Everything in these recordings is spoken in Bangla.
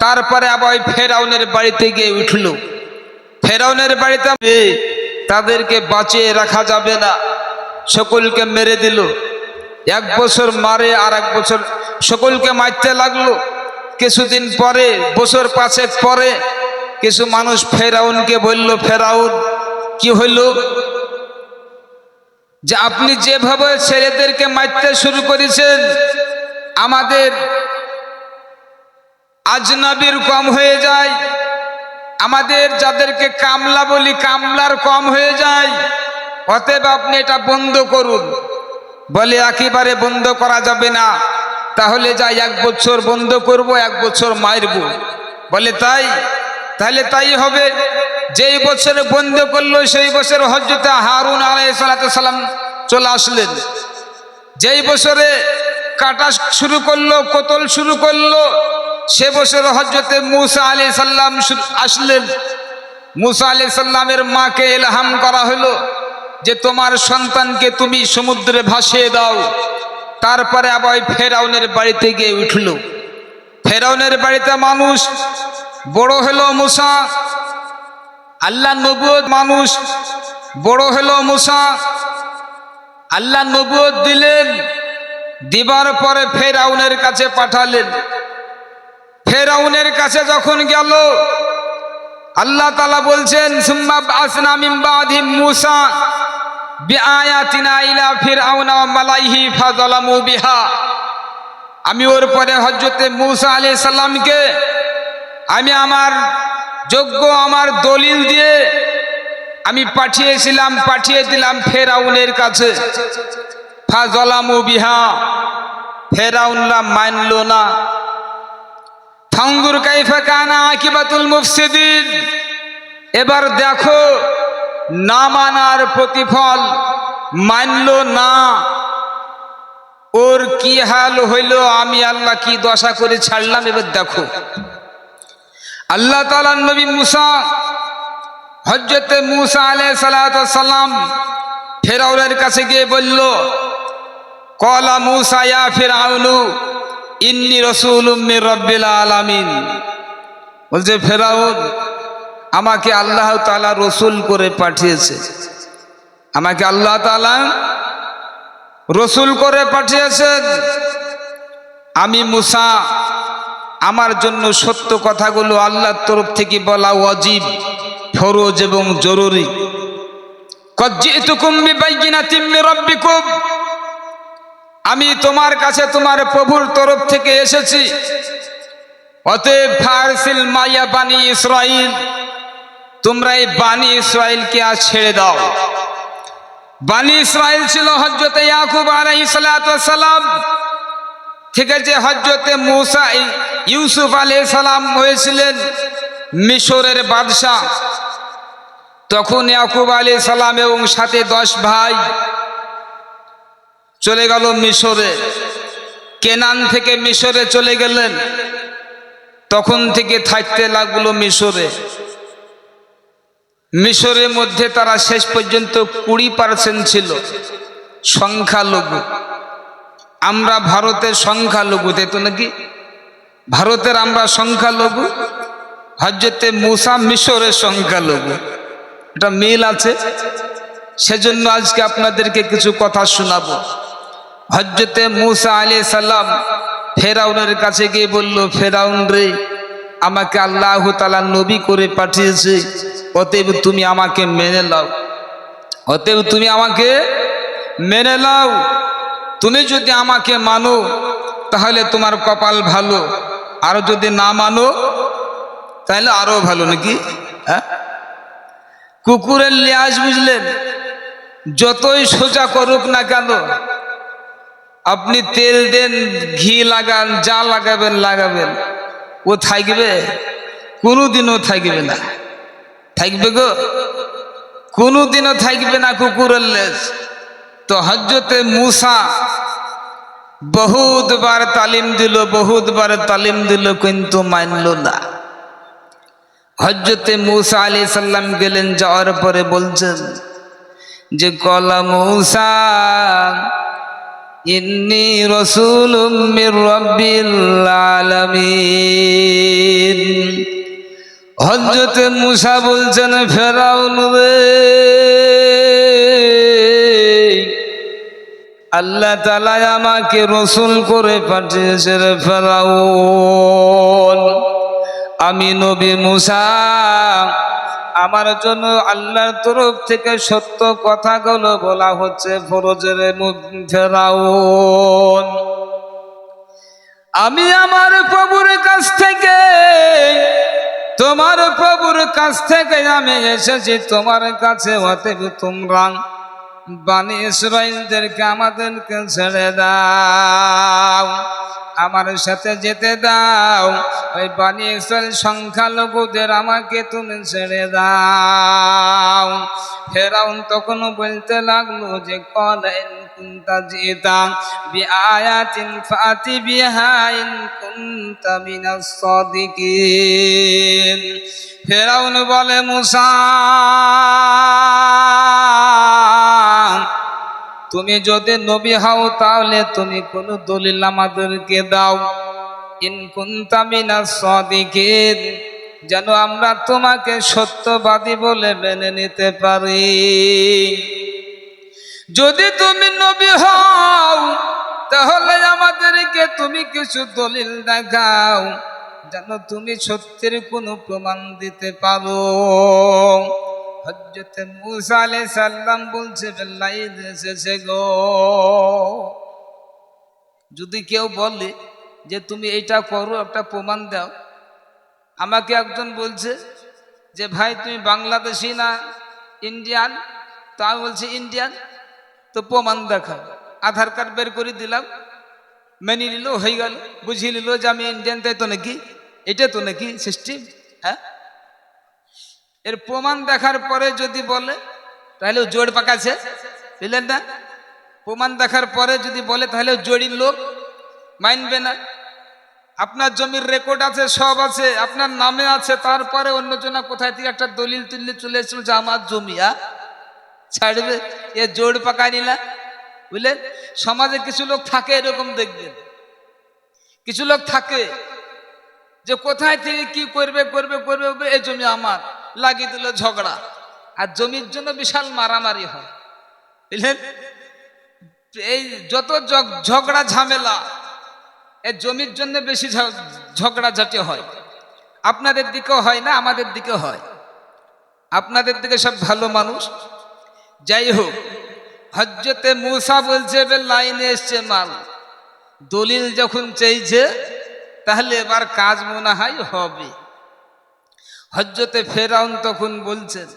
তারপরে আবার ওই ফেরাউনের বাড়িতে গিয়ে উঠল। ফেরাউনের বাড়িতে তাদেরকে বাঁচিয়ে রাখা যাবে না। সকলকে মেরে দিল। এক বছর মারে আর এক বছর সকলকে মারতে লাগল। কিছুদিন পরে, বছর পাঁচেক পরে, কিছু মানুষ ফেরাউনকে বলল, ফেরাউন, কি হইল যে আপনি যেভাবে ছেলেদেরকে মারতে শুরু করেছেন, আমাদের আজনাবির কম হয়ে যায়। আমাদের যাদেরকে কামলা বলি কামলার কম হয়ে যায়। অতএব আপনি এটা বন্ধ করুন। বলে একেবারে বন্ধ করা যাবে না। তাহলে যাই এক বছর বন্ধ করব, এক বছর মারব। বলে তাই? তাহলে তাই হবে। যেই বছরে বন্ধ করল, সেই বছর হজরতে হারুন আলাই সালাম চলে আসলেন। যেই বছরে কাটা শুরু করল, কোতল শুরু করল সে বছর হজরতে মুসা আলি সাল্লাম আসলেন। মুসা আলি সাল্লামের মাকে এলহাম করা হলো যে তোমার সন্তানকে তুমি সমুদ্রে ভাসিয়ে দাও। তারপরে আবার ফেরাউনের বাড়িতে গিয়ে উঠল। ফেরাউনের বাড়িতে মানুষ, বড় হলো মুসা, আল্লাহ নবুয় মানুষ, বড় হলো মুসা, আল্লাহ নবুয় দিলেন, দিবার পরে ফেরাউনের কাছে পাঠালেন। ফেরাউনের কাছে যখন গেল, আল্লাহ তালা বলছেন, সুম্মা আসনা মিন বাদি মুসা আমি ওর পরে হযরতে মুসা আলাইহিস সালামকে, আমি আমার যোগ্য, আমার দলিল দিয়ে আমি পাঠিয়েছিলাম, পাঠিয়ে দিলাম ফেরাউনের কাছে। ফাজলামু বিহা। ফেরাউনরা মানল না। ফাঙ্গুর কাইফা কানা আকিবাতুল মুফসিদিন। এবার দেখো, না মানার প্রতিফল মানল না। ওর কি হাল হইল, আমি আল্লাহ কি দশা করে ছাড়লাম, এবার দেখো। আল্লাহ তালা নবী মুসা হজরতে মুসা আলাই সালাম ফেরাউনের কাছে গিয়ে বলল, কলা মুসা ইয়া ফেরাউনু ইন্নি রসুল রব্বিল আলামিন। বলছে, ফেরাউন আমাকে আল্লাহ তালা রসুল করে পাঠিয়েছে। আমাকে আল্লাহ তালা রসুল করে পাঠিয়েছেন। আমি মুসা, আমার জন্য সত্য কথাগুলো আল্লাহর তরফ থেকে বলা অজীব ফরজ এবং জরুরি। কজ্জিতুকুম বিবাইয়িনাতিম মির রাব্বিকুম। আমি তোমার কাছে তোমার প্রভুর তরফ থেকে এসেছি। অতএব ফারসিল মাইয়া বানি ইসরাইল, তোমরা এই বানি ইসরাইলকে আজ ছেড়ে দাও। বানি ইসরাইল ছিল হজরতে ইয়াকুব আলাইহিস সালাম ঠিক আছে হজরতে মুসা ইউসুফ আলাইহিস সালাম হয়েছিলেন মিশরের বাদশাহ। তখন ইয়াকুব আলী সালাম এবং সাথে দশ ভাই চলে গেল মিশরে। কেনান থেকে মিশরে চলে গেলেন। তখন থেকে থাকতে লাগল মিশরে। মিশরের মধ্যে তারা শেষ পর্যন্ত কুড়ি পার্সেন্ট ছিল। সংখ্যালঘু। আমরা ভারতের সংখ্যালঘু, তাই তো নাকি? ভারতের আমরা সংখ্যালঘু। হজরতে মুসা মিশরের সংখ্যালঘু। এটা মিল আছে? সেজন্য আজকে আপনাদেরকে কিছু কথা শোনাবো। হজরতে মুসা আলী সাল্লাম ফেরাউনের কাছে গিয়ে বলল, ফেরাউন রে, আমাকে আল্লাহ তালা নবী করে পাঠিয়েছে, অতএব তুমি আমাকে মেনে লাও অতএব তুমি আমাকে মেনে লাও তুমি যদি আমাকে মানো, তাহলে তোমার কপাল ভালো। আর যদি না মানো, তাহলে আরও ভালো নাকি? হ্যাঁ? কুকুরের লেয়াজ বুঝলেন, যতই সোজা করুক না কেন আপনি তেল দেন, ঘি লাগান, যা লাগাবেন লাগাবেন। ও থাকবে? কোনোদিনও থাকবে না। থাকবে গো? কোনোদিনও থাকবে না কুকুরের লেজ। তো হজরতে মুসা বহুতবার তালিম দিল, বহুতবার তালিম দিল, কিন্তু মানল না। হজরতে মুসা আলী সাল্লাম গেলেন, যাওয়ার পরে বলছেন যে, কলা মৌসা ইন্নি রসুলুম মির রব্বিল মুসা বলছেন, ফেরাউন রে, আল্লাহ তালা আমাকে রসুল করে পাঠিয়েছে রে ফেরাউন। আমি নবী মুসা আমার জন্য আল্লাহর তরফ থেকে সত্য কথাগুলো বলা হচ্ছে, ফরজের ফেরাউন আমি আমার প্রভুর কাছ থেকে, তোমার প্রভুর কাছ থেকে আমি এসেছি, তোমার কাছে অতএব তোমরা বানি ইসরাইলদেরকে আমাদেরকে ছেড়ে দাও, আমার সাথে যেতে দাও। ওই বানি ইসরাইল সংখ্যালঘুদের আমাকে তুমি ছেড়ে দাও। ফেরাউন তখন বলতে লাগল যে কলেন কুন্তা ফেরাউন বলে, মুসা তুমি যদি নবী হও, তাহলে তুমি কোন দলিল আমাদেরকে দাও। ইন কুন্তা যেন আমরা তোমাকে সত্যবাদী বলে মেনে নিতে পারি। যদি তুমি নবী হও, তাহলে আমাদেরকে তুমি কিছু দলিল দেখাও, যেন তুমি সত্যের কোনো প্রমাণ দিতে পারো। হজরতে মুসা সাল্লাম বলছে লাইন এসেছে গো। যদি কেউ বলে যে তুমি এটা করো, একটা প্রমাণ দাও। আমাকে একজন বলছে যে, ভাই, তুমি বাংলাদেশি না, ইন্ডিয়ান? তো আমি বলছি, ইন্ডিয়ান। তো প্রমাণ দেখাও। আধার কার্ড বের করে দিলাম। মেনে নিল, হয়ে গেল। বুঝিয়ে নিল যে আমি ইন্ডিয়ান, তাই তো নাকি? এটা তো নাকি সিস্টেম হ্যাঁ? এর প্রমাণ দেখার পরে যদি বলে, তাহলে জোর পাকাছে বুঝলেন না? প্রমাণ দেখার পরে যদি বলে, তাহলে ও জড়ির লোক। মানবে না। আপনার জমির রেকর্ড আছে, সব আছে, আপনার নামে আছে, তারপরে অন্যজনা কোথায় থেকে একটা দলিল তুললে চলে এসেছিল যে আমার জমি, আ? ছাড়বে? এ জোর পাকায় নিলা বুঝলেন? সমাজে কিছু লোক থাকে এরকম দেখবেন। কিছু লোক থাকে যে কোথায় থেকে কি করবে করবে করবে এই জমি আমার। লাগিয়ে দিল ঝগড়া। আর জমির জন্য বিশাল মারামারি হয়। বুঝলেন? এই যত ঝগড়া, ঝামেলা এই জমির জন্য বেশি ঝ- ঝগড়াঝাটি হয়। আপনাদের দিকেও হয় না, আমাদের দিকেও হয়। আপনাদের দিকে সব ভালো মানুষ। যাই হোক হজরতে মুসা বলছে, এবার লাইনে এসছে মাল। দলিল যখন চাইছে, তাহলে এবার কাজ মনে হয় হবে। হজরতে ফেরাউন তখন বলছেন,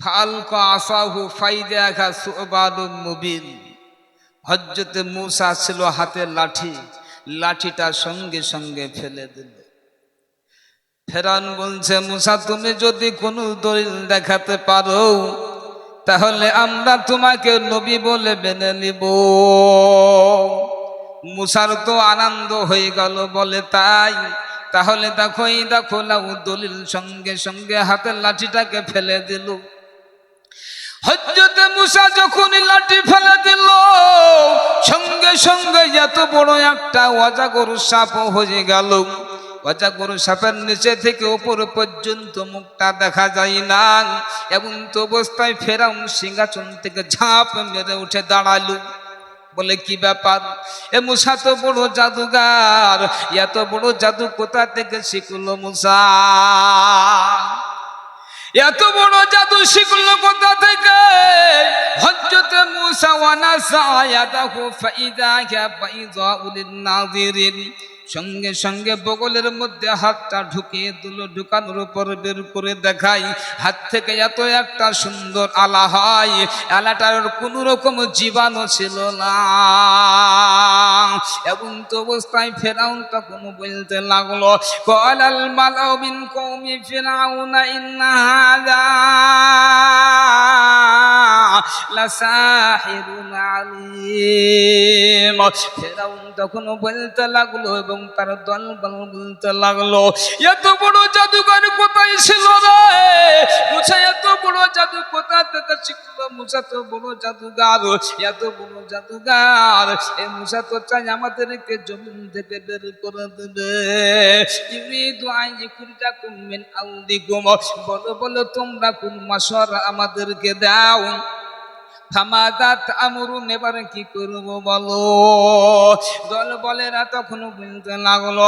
ফালকা আসাহু ফাইদা সুবালু মুবিন। হজরতে মুসা ছিল হাতে লাঠি, লাঠিটা সঙ্গে সঙ্গে ফেলে দিল। ফেরাউন বলছে, মুসা, তুমি যদি কোনো দলিল দেখাতে পারো, তাহলে আমরা তোমাকে নবী বলে মেনে নিব। মুসার তো আনন্দ হয়ে গেল, বলে, তাই তাহলে দেখো, এই দেখো, লাউ দলিল সঙ্গে সঙ্গে হাতের লাঠিটাকে ফেলে দিল। হজরতে মুসা যখন লাঠি ফেলে দিল, সঙ্গে সঙ্গে এত বড় একটা অজাগর সাপ হয়ে গেল। অজাগর সাপের নিচে থেকে ওপর পর্যন্ত মুখটা দেখা যায় না। এবং তো অবস্থায় ফেরাউন সিংহাসন থেকে ঝাঁপ মেরে উঠে দাঁড়াল। বলে, কি ব্যাপার? এ মুসা তো বড় জাদুগার। এত বড় জাদু কোথা থেকে শিখলো মুসা? এত বড় জাদু শিখলো কোথা থেকে? হজরত মুসা ওয়ানা সায়াদাহু ফাইদা কা ফাইদা উলিন নাযিরিন। সঙ্গে সঙ্গে বগলের মধ্যে হাতটা ঢুকিয়ে দিল, ঢুকানোর উপর বের করে দেখাই, হাত থেকে এত একটা সুন্দর আলা হয়, আলাটার কোনো রকম জীবাণু ছিল না। এবং তো অবস্থায় ফেরাউন তখন বলতে লাগল, কলাল মালাউ মিন কওমি ফিরাউনা ইন্না ফেরাউন তখন বলতে লাগল এবং তার দল বল বলতে লাগল, এত বড় জাদুঘর কোথায় ছিল রে? এত বড় জাদু কোথা থেকে শিখলো? মুসা তো বড় জাদুগার এত বড় জাদুগার এ মুসা, তো চাই আমাদেরকে জমিন থেকে বের করে দেবে। ইউরিদু ইখরিজাকুম মিন আরদিকুম বলো বলো, তোমরা কোন মাসর আমাদেরকে দাও। ফামাদাত আমরুন এবার কি করব বলো? দল বলেরা তখন বলতে লাগল